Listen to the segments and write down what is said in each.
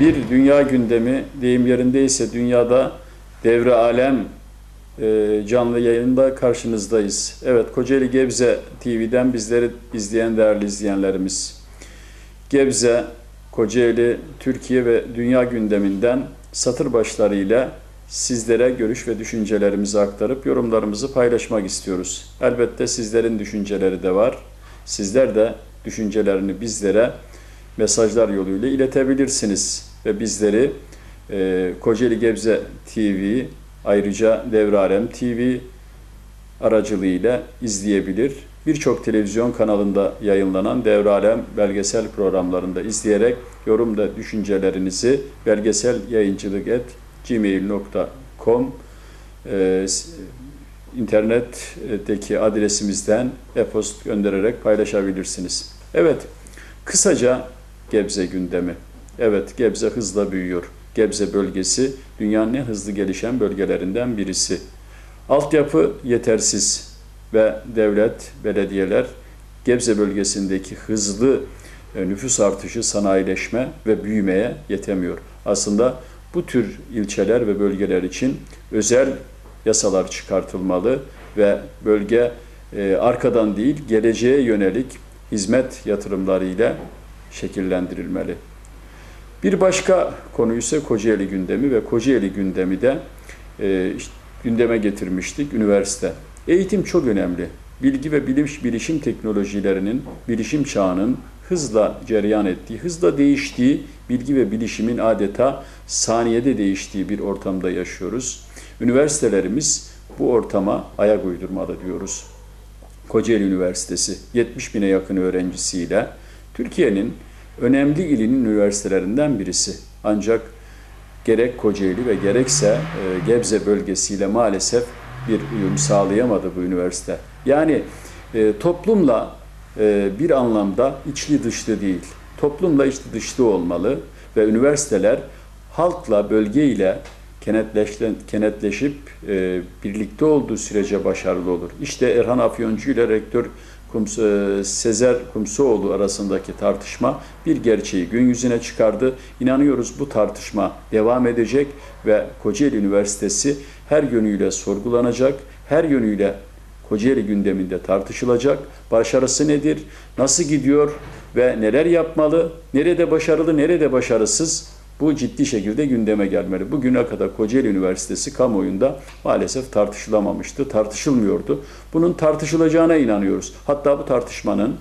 bir dünya gündemi deyim yerindeyse dünyada devre alem e, canlı yayında karşınızdayız. Evet Kocaeli Gebze TV'den bizleri izleyen değerli izleyenlerimiz. Gebze, Kocaeli, Türkiye ve dünya gündeminden satır başlarıyla sizlere görüş ve düşüncelerimizi aktarıp yorumlarımızı paylaşmak istiyoruz. Elbette sizlerin düşünceleri de var. Sizler de düşüncelerini bizlere mesajlar yoluyla iletebilirsiniz ve bizleri e, Kocaeli Gebze TV ayrıca Devrarem TV aracılığıyla izleyebilir. Birçok televizyon kanalında yayınlanan Devralem belgesel programlarında izleyerek yorum da düşüncelerinizi belgesel yayıncılık et gmail.com e, internetteki adresimizden e-post göndererek paylaşabilirsiniz. Evet, kısaca Gebze gündemi. Evet, Gebze hızla büyüyor. Gebze bölgesi dünyanın en hızlı gelişen bölgelerinden birisi. Altyapı yetersiz ve devlet, belediyeler Gebze bölgesindeki hızlı e, nüfus artışı, sanayileşme ve büyümeye yetemiyor. Aslında bu tür ilçeler ve bölgeler için özel yasalar çıkartılmalı ve bölge e, arkadan değil geleceğe yönelik hizmet yatırımlarıyla şekillendirilmeli. Bir başka konu ise Kocaeli gündemi ve Kocaeli gündemi de e, işte, gündeme getirmiştik üniversite. Eğitim çok önemli. Bilgi ve bilim, bilişim teknolojilerinin, bilişim çağının hızla cereyan ettiği, hızla değiştiği, bilgi ve bilişimin adeta saniyede değiştiği bir ortamda yaşıyoruz. Üniversitelerimiz bu ortama ayak uydurmalı diyoruz. Kocaeli Üniversitesi 70 bine yakın öğrencisiyle Türkiye'nin önemli ilinin üniversitelerinden birisi. Ancak gerek Kocaeli ve gerekse e, Gebze bölgesiyle maalesef bir uyum sağlayamadı bu üniversite. Yani e, toplumla e, bir anlamda içli dışlı değil. Toplumla içli dışlı olmalı ve üniversiteler halkla, bölgeyle kenetleşip birlikte olduğu sürece başarılı olur. İşte Erhan Afyoncu ile rektör Sezer Kumsuoğlu arasındaki tartışma bir gerçeği gün yüzüne çıkardı. İnanıyoruz bu tartışma devam edecek ve Kocaeli Üniversitesi her yönüyle sorgulanacak, her yönüyle Kocaeli gündeminde tartışılacak. Başarısı nedir? Nasıl gidiyor ve neler yapmalı? Nerede başarılı, nerede başarısız? Bu ciddi şekilde gündeme gelmeli. Bugüne kadar Kocaeli Üniversitesi kamuoyunda maalesef tartışılamamıştı, tartışılmıyordu. Bunun tartışılacağına inanıyoruz. Hatta bu tartışmanın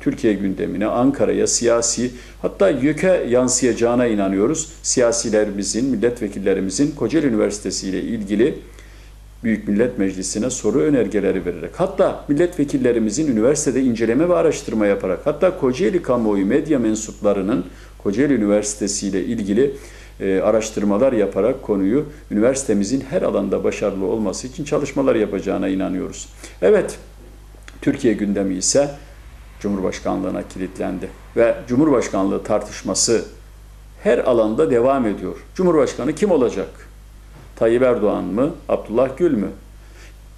Türkiye gündemine, Ankara'ya, siyasi hatta YÖK'e yansıyacağına inanıyoruz. Siyasilerimizin, milletvekillerimizin Kocaeli Üniversitesi ile ilgili Büyük Millet Meclisi'ne soru önergeleri vererek, hatta milletvekillerimizin üniversitede inceleme ve araştırma yaparak, hatta Kocaeli kamuoyu medya mensuplarının Kocaeli Üniversitesi ile ilgili e, araştırmalar yaparak konuyu üniversitemizin her alanda başarılı olması için çalışmalar yapacağına inanıyoruz. Evet, Türkiye gündemi ise Cumhurbaşkanlığına kilitlendi ve Cumhurbaşkanlığı tartışması her alanda devam ediyor. Cumhurbaşkanı kim olacak? Tayyip Erdoğan mı, Abdullah Gül mü?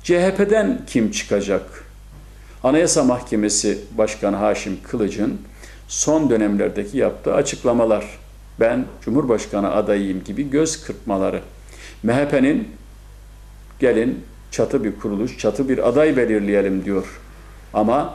CHP'den kim çıkacak? Anayasa Mahkemesi Başkanı Haşim Kılıç'ın son dönemlerdeki yaptığı açıklamalar, ben Cumhurbaşkanı adayıyım gibi göz kırpmaları, MHP'nin gelin çatı bir kuruluş, çatı bir aday belirleyelim diyor. Ama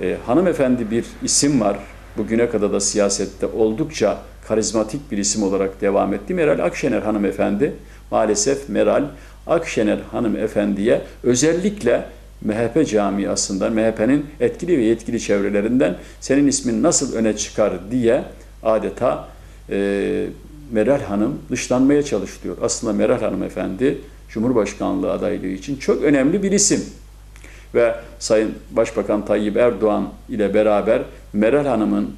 e, hanımefendi bir isim var, bugüne kadar da siyasette oldukça karizmatik bir isim olarak devam etti. Meral Akşener hanımefendi, maalesef Meral Akşener hanımefendiye özellikle MHP camiasından, MHP'nin etkili ve yetkili çevrelerinden senin ismin nasıl öne çıkar diye adeta e, Meral Hanım dışlanmaya çalışılıyor. Aslında Meral Hanım Efendi Cumhurbaşkanlığı adaylığı için çok önemli bir isim. Ve Sayın Başbakan Tayyip Erdoğan ile beraber Meral Hanım'ın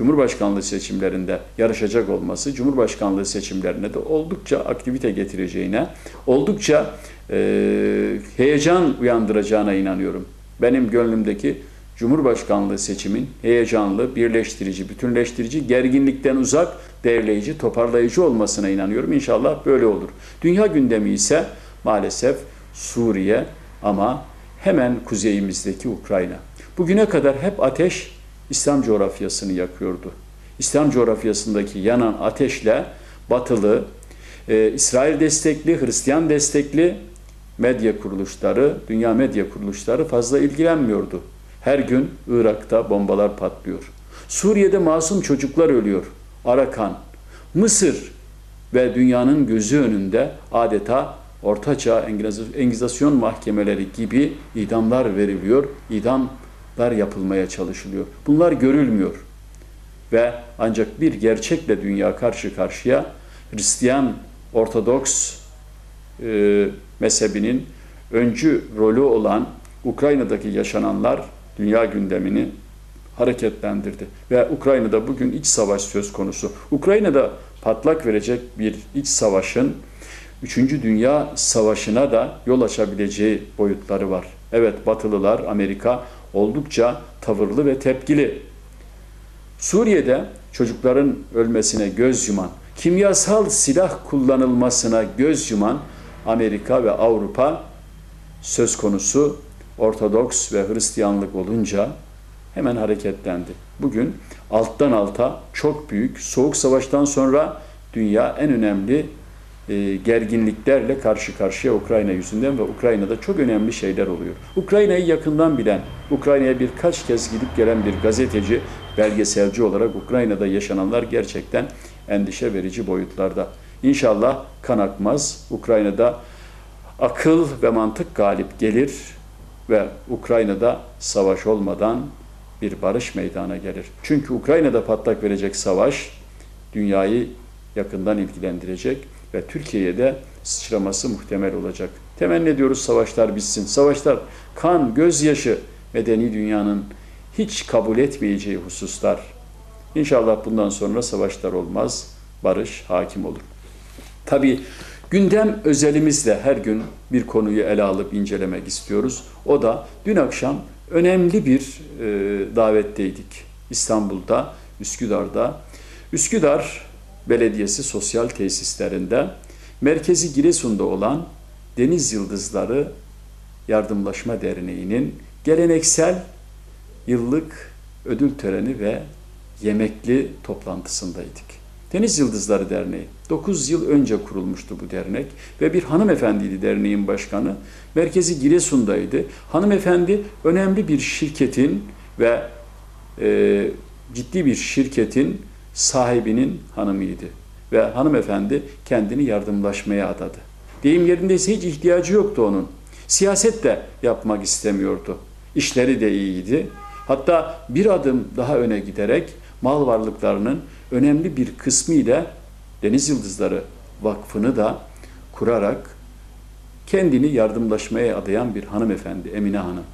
Cumhurbaşkanlığı seçimlerinde yarışacak olması Cumhurbaşkanlığı seçimlerine de oldukça aktivite getireceğine, oldukça e, heyecan uyandıracağına inanıyorum. Benim gönlümdeki Cumhurbaşkanlığı seçimin heyecanlı, birleştirici, bütünleştirici, gerginlikten uzak, derleyici, toparlayıcı olmasına inanıyorum. İnşallah böyle olur. Dünya gündemi ise maalesef Suriye ama hemen kuzeyimizdeki Ukrayna. Bugüne kadar hep ateş İslam coğrafyasını yakıyordu. İslam coğrafyasındaki yanan ateşle batılı, e, İsrail destekli, Hristiyan destekli medya kuruluşları, dünya medya kuruluşları fazla ilgilenmiyordu. Her gün Irak'ta bombalar patlıyor. Suriye'de masum çocuklar ölüyor. Arakan, Mısır ve dünyanın gözü önünde adeta ortaçağ engizasyon mahkemeleri gibi idamlar veriliyor, idamlar yapılmaya çalışılıyor. Bunlar görülmüyor. Ve ancak bir gerçekle dünya karşı karşıya Hristiyan Ortodoks e, mezhebinin öncü rolü olan Ukrayna'daki yaşananlar dünya gündemini hareketlendirdi. Ve Ukrayna'da bugün iç savaş söz konusu. Ukrayna'da patlak verecek bir iç savaşın 3. Dünya Savaşı'na da yol açabileceği boyutları var. Evet Batılılar, Amerika oldukça tavırlı ve tepkili. Suriye'de çocukların ölmesine göz yuman, kimyasal silah kullanılmasına göz yuman Amerika ve Avrupa söz konusu Ortodoks ve Hristiyanlık olunca hemen hareketlendi. Bugün alttan alta çok büyük soğuk savaştan sonra dünya en önemli e, gerginliklerle karşı karşıya Ukrayna yüzünden ve Ukrayna'da çok önemli şeyler oluyor. Ukrayna'yı yakından bilen, Ukrayna'ya birkaç kez gidip gelen bir gazeteci, belgeselci olarak Ukrayna'da yaşananlar gerçekten endişe verici boyutlarda. İnşallah kan akmaz. Ukrayna'da akıl ve mantık galip gelir ve Ukrayna'da savaş olmadan bir barış meydana gelir. Çünkü Ukrayna'da patlak verecek savaş dünyayı yakından ilgilendirecek ve Türkiye'ye de sıçraması muhtemel olacak. Temenni ediyoruz savaşlar bitsin. Savaşlar kan, gözyaşı medeni dünyanın hiç kabul etmeyeceği hususlar. İnşallah bundan sonra savaşlar olmaz, barış hakim olur. Tabi gündem özelimizle her gün bir konuyu ele alıp incelemek istiyoruz. O da dün akşam önemli bir e, davetteydik. İstanbul'da, Üsküdar'da. Üsküdar Belediyesi sosyal tesislerinde merkezi Giresun'da olan Deniz Yıldızları Yardımlaşma Derneği'nin geleneksel yıllık ödül töreni ve yemekli toplantısındaydık. Deniz Yıldızları Derneği 9 yıl önce kurulmuştu bu dernek ve bir hanımefendiydi derneğin başkanı. Merkezi Giresun'daydı. Hanımefendi önemli bir şirketin ve e, ciddi bir şirketin sahibinin hanımıydı. Ve hanımefendi kendini yardımlaşmaya adadı. Deyim yerindeyse hiç ihtiyacı yoktu onun. Siyaset de yapmak istemiyordu. İşleri de iyiydi. Hatta bir adım daha öne giderek mal varlıklarının önemli bir kısmı ile Deniz Yıldızları Vakfı'nı da kurarak kendini yardımlaşmaya adayan bir hanımefendi Emine Hanım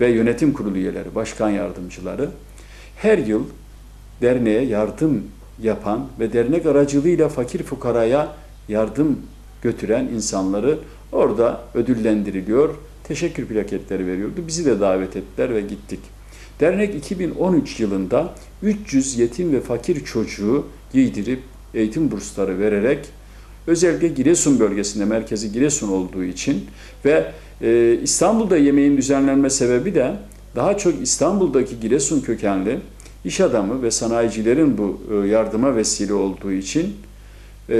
ve yönetim kurulu üyeleri, başkan yardımcıları her yıl derneğe yardım yapan ve dernek aracılığıyla fakir fukaraya yardım götüren insanları orada ödüllendiriliyor, teşekkür plaketleri veriyordu. Bizi de davet ettiler ve gittik. Dernek 2013 yılında 300 yetim ve fakir çocuğu giydirip eğitim bursları vererek özellikle Giresun bölgesinde merkezi Giresun olduğu için ve e, İstanbul'da yemeğin düzenlenme sebebi de daha çok İstanbul'daki Giresun kökenli iş adamı ve sanayicilerin bu e, yardıma vesile olduğu için e,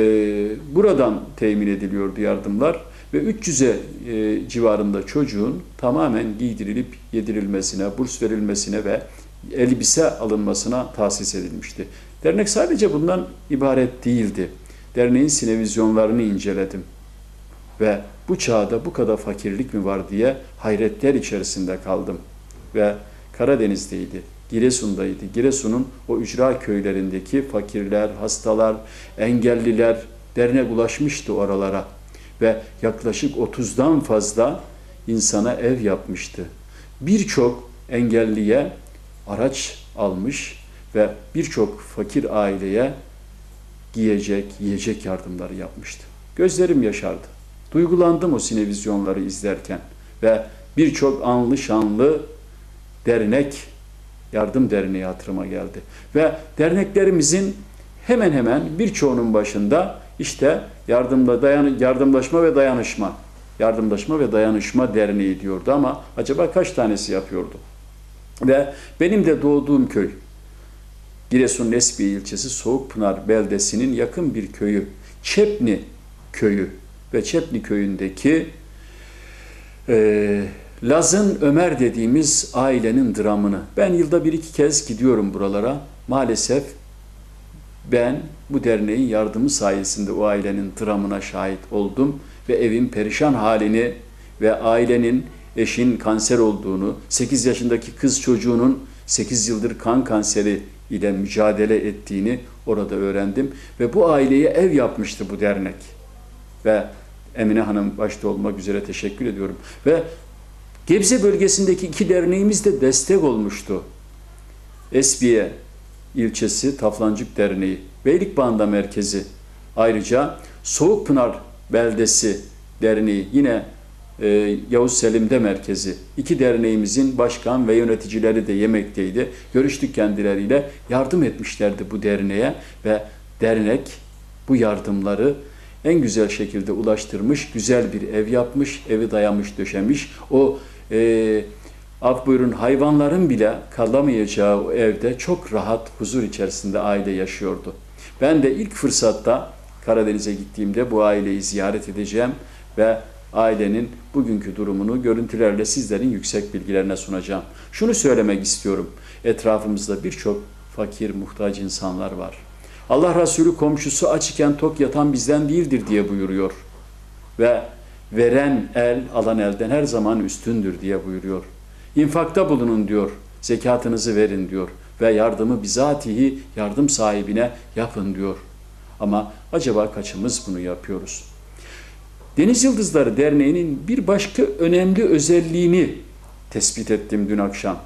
buradan temin ediliyordu yardımlar ve 300'e e, civarında çocuğun tamamen giydirilip yedirilmesine, burs verilmesine ve elbise alınmasına tahsis edilmişti. Dernek sadece bundan ibaret değildi. Derneğin sinevizyonlarını inceledim ve bu çağda bu kadar fakirlik mi var diye hayretler içerisinde kaldım ve Karadeniz'deydi. Giresun'daydı. Giresun'un o ücra köylerindeki fakirler, hastalar, engelliler dernek ulaşmıştı oralara ve yaklaşık 30'dan fazla insana ev yapmıştı. Birçok engelliye araç almış ve birçok fakir aileye giyecek, yiyecek yardımları yapmıştı. Gözlerim yaşardı. Duygulandım o sinevizyonları izlerken ve birçok anlı şanlı dernek Yardım Derneği hatırıma geldi. Ve derneklerimizin hemen hemen birçoğunun başında işte yardımla dayan yardımlaşma ve dayanışma. Yardımlaşma ve Dayanışma Derneği diyordu ama acaba kaç tanesi yapıyordu? Ve benim de doğduğum köy Giresun Nesbiye ilçesi Soğukpınar beldesinin yakın bir köyü Çepni köyü ve Çepni köyündeki e, Laz'ın Ömer dediğimiz ailenin dramını. Ben yılda bir iki kez gidiyorum buralara. Maalesef ben bu derneğin yardımı sayesinde o ailenin dramına şahit oldum ve evin perişan halini ve ailenin eşin kanser olduğunu, 8 yaşındaki kız çocuğunun 8 yıldır kan kanseri ile mücadele ettiğini orada öğrendim ve bu aileye ev yapmıştı bu dernek. Ve Emine Hanım başta olmak üzere teşekkür ediyorum. Ve Gebze bölgesindeki iki derneğimiz de destek olmuştu. Esbiye ilçesi Taflancık Derneği, Beylikbağında merkezi, ayrıca Soğukpınar Beldesi Derneği, yine e, Yavuz Selim'de merkezi. İki derneğimizin başkan ve yöneticileri de yemekteydi. Görüştük kendileriyle, yardım etmişlerdi bu derneğe ve dernek bu yardımları en güzel şekilde ulaştırmış, güzel bir ev yapmış, evi dayamış, döşemiş. O e, af buyurun hayvanların bile kalamayacağı o evde çok rahat, huzur içerisinde aile yaşıyordu. Ben de ilk fırsatta Karadeniz'e gittiğimde bu aileyi ziyaret edeceğim ve ailenin bugünkü durumunu görüntülerle sizlerin yüksek bilgilerine sunacağım. Şunu söylemek istiyorum. Etrafımızda birçok fakir, muhtaç insanlar var. Allah Resulü komşusu aç iken tok yatan bizden değildir diye buyuruyor. Ve veren el alan elden her zaman üstündür diye buyuruyor. İnfakta bulunun diyor. Zekatınızı verin diyor ve yardımı bizatihi yardım sahibine yapın diyor. Ama acaba kaçımız bunu yapıyoruz? Deniz Yıldızları Derneği'nin bir başka önemli özelliğini tespit ettim dün akşam.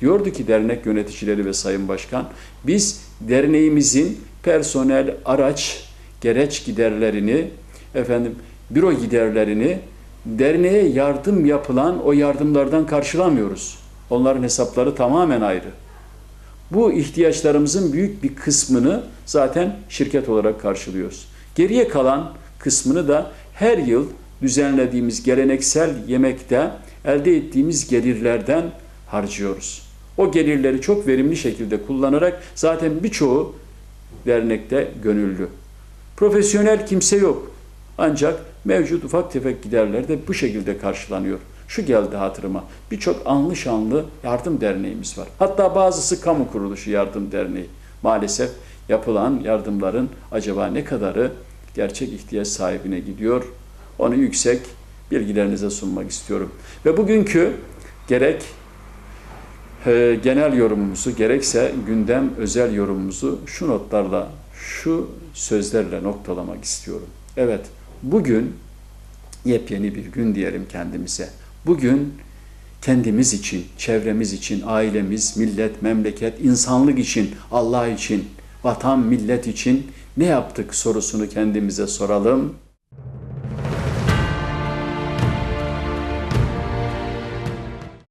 Diyordu ki dernek yöneticileri ve sayın başkan, biz derneğimizin personel, araç, gereç giderlerini, efendim büro giderlerini derneğe yardım yapılan o yardımlardan karşılamıyoruz. Onların hesapları tamamen ayrı. Bu ihtiyaçlarımızın büyük bir kısmını zaten şirket olarak karşılıyoruz. Geriye kalan kısmını da her yıl düzenlediğimiz geleneksel yemekte elde ettiğimiz gelirlerden harcıyoruz. O gelirleri çok verimli şekilde kullanarak zaten birçoğu dernekte gönüllü. Profesyonel kimse yok. Ancak mevcut ufak tefek giderler de bu şekilde karşılanıyor. Şu geldi hatırıma. Birçok anlı şanlı yardım derneğimiz var. Hatta bazısı kamu kuruluşu yardım derneği. Maalesef yapılan yardımların acaba ne kadarı gerçek ihtiyaç sahibine gidiyor? Onu yüksek bilgilerinize sunmak istiyorum. Ve bugünkü gerek e, genel yorumumuzu gerekse gündem özel yorumumuzu şu notlarla, şu sözlerle noktalamak istiyorum. Evet, bugün yepyeni bir gün diyelim kendimize. Bugün kendimiz için, çevremiz için, ailemiz, millet, memleket, insanlık için, Allah için, vatan, millet için ne yaptık sorusunu kendimize soralım.